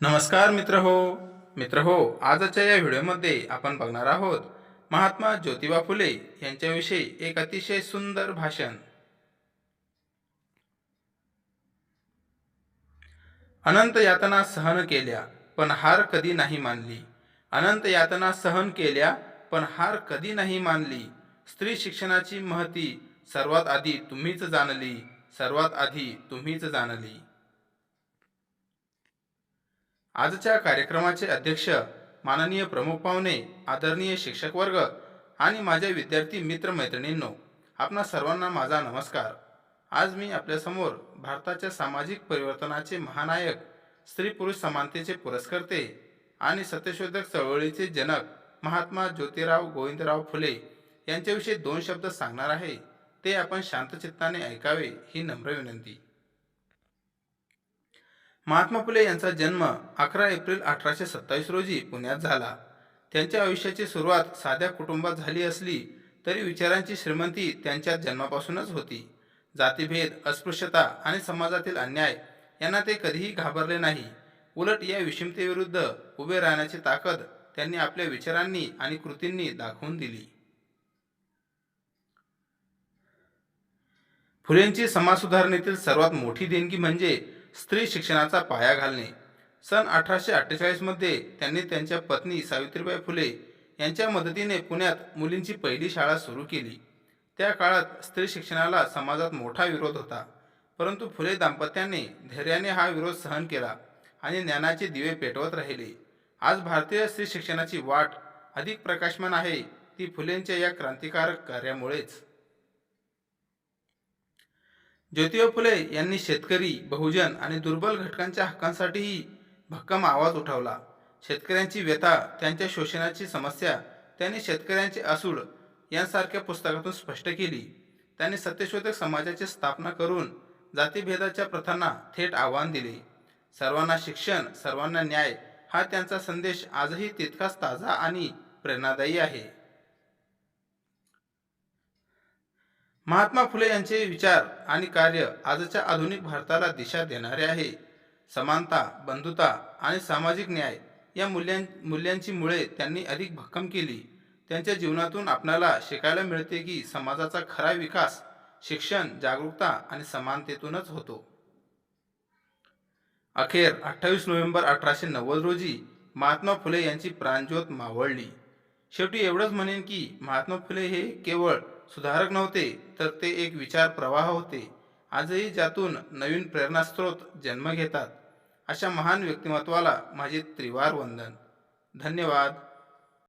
नमस्कार मित्र हो मित्र हो आजच्या या व्हिडिओमध्ये आपण बघणार आहोत महात्मा ज्योतिबा फुले यांच्याविषयी एक अतिशय सुंदर भाषण. अनंत यातना सहन केल्या पण हार कधी नाही मानली. अनंत यातना सहन केल्या पण हार कधी नाही मानली. स्त्री शिक्षणाची महती सर्वात आधी तुम्हीच जाणली सर्वात आधी तुम्हीच जाणली. आजच्या कार्यक्रमाचे अध्यक्ष माननीय प्रमुख पाहुणे आदरणीय शिक्षक वर्ग आणि माझ्या विद्यार्थी मित्रमैत्रिणींनो आपणा सर्वांना माझा नमस्कार. आज मी आपल्यासमोर भारताच्या सामाजिक परिवर्तनाचे महानायक स्त्री पुरुष समानतेचे पुरस्कर्ते आणि सत्यशोधक चळवळीचे जनक महात्मा ज्योतिराव गोविंदराव फुले यांच्याविषयी दोन शब्द सांगणार आहे. ते आपण शांतचित्ताने ऐकावे ही नम्र विनंती. महात्मा फुले यांचा जन्म अकरा एप्रिल अठराशे सत्तावीस रोजी पुण्यात झाला. त्यांच्या आयुष्याची सुरुवात साध्या कुटुंबात झाली असली तरी विचारांची श्रीमंती त्यांच्या जन्मापासूनच होती. जातीभेद अस्पृश्यता आणि समाजातील अन्याय यांना ते कधीही घाबरले नाही. उलट या विषमतेविरुद्ध उभे राहण्याची ताकद त्यांनी आपल्या विचारांनी आणि कृतींनी दाखवून दिली. फुलेंची समाजसुधारणेतील सर्वात मोठी देणगी म्हणजे स्त्री शिक्षणाचा पाया घालणे. सन अठराशे अठ्ठेचाळीसमध्ये त्यांनी त्यांच्या पत्नी सावित्रीबाई फुले यांच्या मदतीने पुण्यात मुलींची पहिली शाळा सुरू केली. त्या काळात स्त्री शिक्षणाला समाजात मोठा विरोध होता. परंतु फुले दाम्पत्याने धैर्याने हा विरोध सहन केला आणि ज्ञानाचे दिवे पेटवत राहिले. आज भारतीय स्त्री शिक्षणाची वाट अधिक प्रकाशमान आहे. ती फुलेंच्या या क्रांतिकारक कार्यामुळेच. ज्योतिबा फुले यांनी शेतकरी बहुजन आणि दुर्बल घटकांच्या हक्कांसाठीही भक्कम आवाज उठवला. शेतकऱ्यांची व्यथा त्यांच्या शोषणाची समस्या त्यांनी शेतकऱ्यांचे असूड यांसारख्या पुस्तकातून स्पष्ट केली. त्यांनी सत्यशोधक समाजाची स्थापना करून जातीभेदाच्या प्रथांना थेट आव्हान दिले. सर्वांना शिक्षण सर्वांना न्याय हा त्यांचा संदेश आजही तितकाच ताजा आणि प्रेरणादायी आहे. महात्मा फुले यांचे विचार आणि कार्य आजच्या आधुनिक भारताला दिशा देणारे आहे. समानता बंधुता आणि सामाजिक न्याय या मूल्यां मूल्यांची मुळे त्यांनी अधिक भक्कम केली. त्यांच्या जीवनातून आपणाला शिकायला मिळते की समाजाचा खरा विकास शिक्षण जागरूकता आणि समानतेतूनच होतो. अखेर अठ्ठावीस नोव्हेंबर अठराशे नव्वद रोजी महात्मा फुले यांची प्राणज्योत मावळली. शेवटी एवढंच म्हणेन की महात्मा फुले हे केवळ सुधारक नव्हते तर ते एक विचार प्रवाह होते. आजही ज्यातून नवीन प्रेरणास्त्रोत जन्म घेतात अशा महान व्यक्तिमत्वाला माझे त्रिवार वंदन. धन्यवाद.